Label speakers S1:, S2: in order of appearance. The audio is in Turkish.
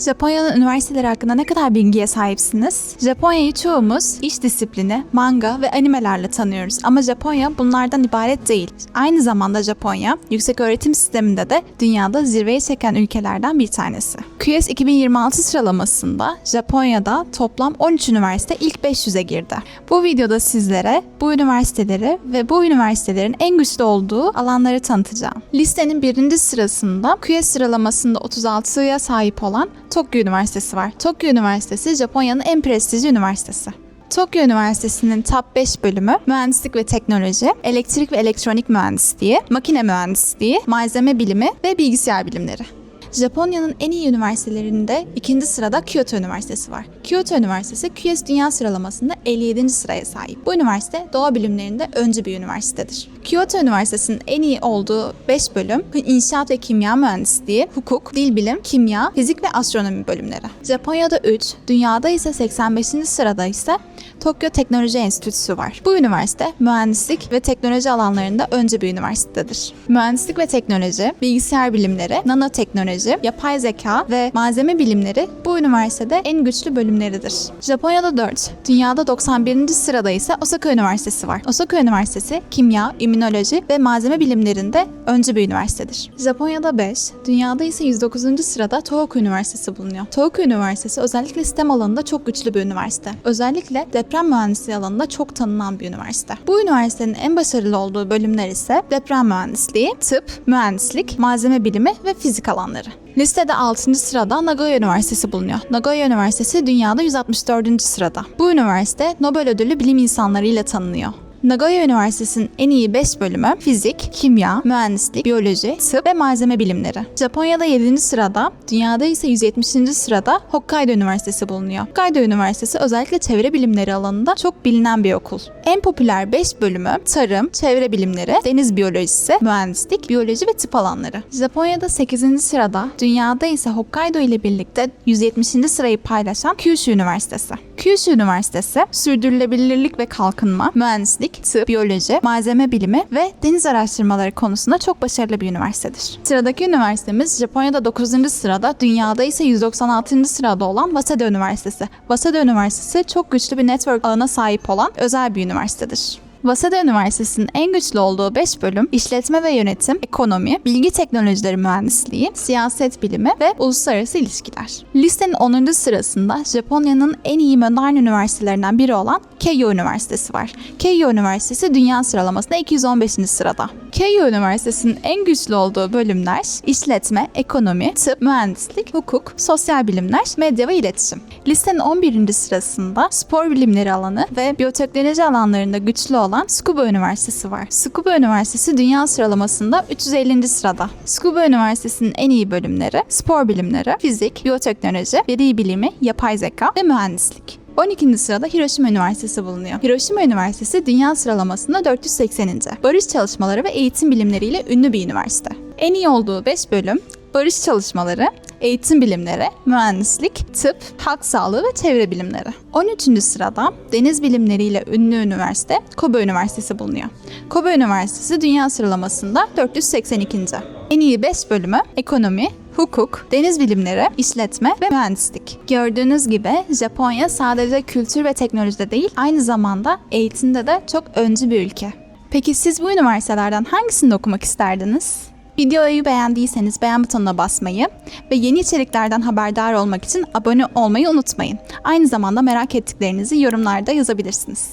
S1: Japonya'nın üniversiteleri hakkında ne kadar bilgiye sahipsiniz? Japonya'yı çoğumuz iş disiplini, manga ve animelerle tanıyoruz ama Japonya bunlardan ibaret değil. Aynı zamanda Japonya, yüksek öğretim sisteminde de dünyada zirveye çeken ülkelerden bir tanesi. QS 2026 sıralamasında Japonya'da toplam 13 üniversite ilk 500'e girdi. Bu videoda sizlere bu üniversiteleri ve bu üniversitelerin en güçlü olduğu alanları tanıtacağım. Listenin birinci sırasında QS sıralamasında 36'ya sahip olan Tokyo Üniversitesi var. Tokyo Üniversitesi Japonya'nın en prestijli üniversitesi. Tokyo Üniversitesi'nin top 5 bölümü mühendislik ve teknoloji, elektrik ve elektronik mühendisliği, makine mühendisliği, malzeme bilimi ve bilgisayar bilimleri. Japonya'nın en iyi üniversitelerinde ikinci sırada Kyoto Üniversitesi var. Kyoto Üniversitesi QS Dünya sıralamasında 57. sıraya sahip. Bu üniversite doğa bilimlerinde öncü bir üniversitedir. Kyoto Üniversitesi'nin en iyi olduğu 5 bölüm inşaat ve kimya mühendisliği, hukuk, dil bilim, kimya, fizik ve astronomi bölümleri. Japonya'da 3, dünyada ise 85. sırada ise Tokyo Teknoloji Enstitüsü var. Bu üniversite mühendislik ve teknoloji alanlarında önce bir üniversitedir. Mühendislik ve teknoloji, bilgisayar bilimleri, nanoteknoloji, yapay zeka ve malzeme bilimleri bu üniversitede en güçlü bölümleridir. Japonya'da 4, dünyada 91. sırada ise Osaka Üniversitesi var. Osaka Üniversitesi kimya, immünoloji ve malzeme bilimlerinde önce bir üniversitedir. Japonya'da 5, dünyada ise 109. sırada Tohoku Üniversitesi bulunuyor. Tohoku Üniversitesi özellikle sistem alanında çok güçlü bir üniversite. Özellikle deprem mühendisliği alanında çok tanınan bir üniversite. Bu üniversitenin en başarılı olduğu bölümler ise deprem mühendisliği, tıp, mühendislik, malzeme bilimi ve fizik alanları. Listede 6. sırada Nagoya Üniversitesi bulunuyor. Nagoya Üniversitesi dünyada 164. sırada. Bu üniversite Nobel ödüllü bilim insanları ile tanınıyor. Nagoya Üniversitesi'nin en iyi 5 bölümü fizik, kimya, mühendislik, biyoloji, tıp ve malzeme bilimleri. Japonya'da 7. sırada, dünyada ise 170. sırada Hokkaido Üniversitesi bulunuyor. Hokkaido Üniversitesi özellikle çevre bilimleri alanında çok bilinen bir okul. En popüler 5 bölümü tarım, çevre bilimleri, deniz biyolojisi, mühendislik, biyoloji ve tıp alanları. Japonya'da 8. sırada, dünyada ise Hokkaido ile birlikte 170. sırayı paylaşan Kyushu Üniversitesi. Kyushu Üniversitesi, sürdürülebilirlik ve kalkınma, mühendislik, tıp, biyoloji, malzeme bilimi ve deniz araştırmaları konusunda çok başarılı bir üniversitedir. Sıradaki üniversitemiz Japonya'da 9. sırada, dünyada ise 196. sırada olan Waseda Üniversitesi. Waseda Üniversitesi çok güçlü bir network ağına sahip olan özel bir üniversitedir. Waseda Üniversitesi'nin en güçlü olduğu 5 bölüm işletme ve yönetim, ekonomi, bilgi teknolojileri mühendisliği, siyaset bilimi ve uluslararası ilişkiler. Listenin 10. sırasında Japonya'nın en iyi modern üniversitelerinden biri olan Keio Üniversitesi var. Keio Üniversitesi dünya sıralamasında 215. sırada. Keio Üniversitesi'nin en güçlü olduğu bölümler işletme, ekonomi, tıp, mühendislik, hukuk, sosyal bilimler, medya ve iletişim. Listenin 11. sırasında spor bilimleri alanı ve biyoteknoloji alanlarında güçlü olan Tsukuba Üniversitesi var. Tsukuba Üniversitesi dünya sıralamasında 350. sırada. Tsukuba Üniversitesi'nin en iyi bölümleri spor bilimleri, fizik, biyoteknoloji, veri bilimi, yapay zeka ve mühendislik. 12. sırada Hiroşima Üniversitesi bulunuyor. Hiroşima Üniversitesi dünya sıralamasında 480. Barış çalışmaları ve eğitim bilimleriyle ünlü bir üniversite. En iyi olduğu 5 bölüm barış çalışmaları, eğitim bilimleri, mühendislik, tıp, halk sağlığı ve çevre bilimleri. 13. sırada deniz bilimleriyle ünlü üniversite Kobe Üniversitesi bulunuyor. Kobe Üniversitesi dünya sıralamasında 482. En iyi 5 bölümü ekonomi, hukuk, deniz bilimleri, işletme ve mühendislik. Gördüğünüz gibi Japonya sadece kültür ve teknolojide değil, aynı zamanda eğitimde de çok öncü bir ülke. Peki siz bu üniversitelerden hangisinde okumak isterdiniz? Videoyu beğendiyseniz beğen butonuna basmayı ve yeni içeriklerden haberdar olmak için abone olmayı unutmayın. Aynı zamanda merak ettiklerinizi yorumlarda yazabilirsiniz.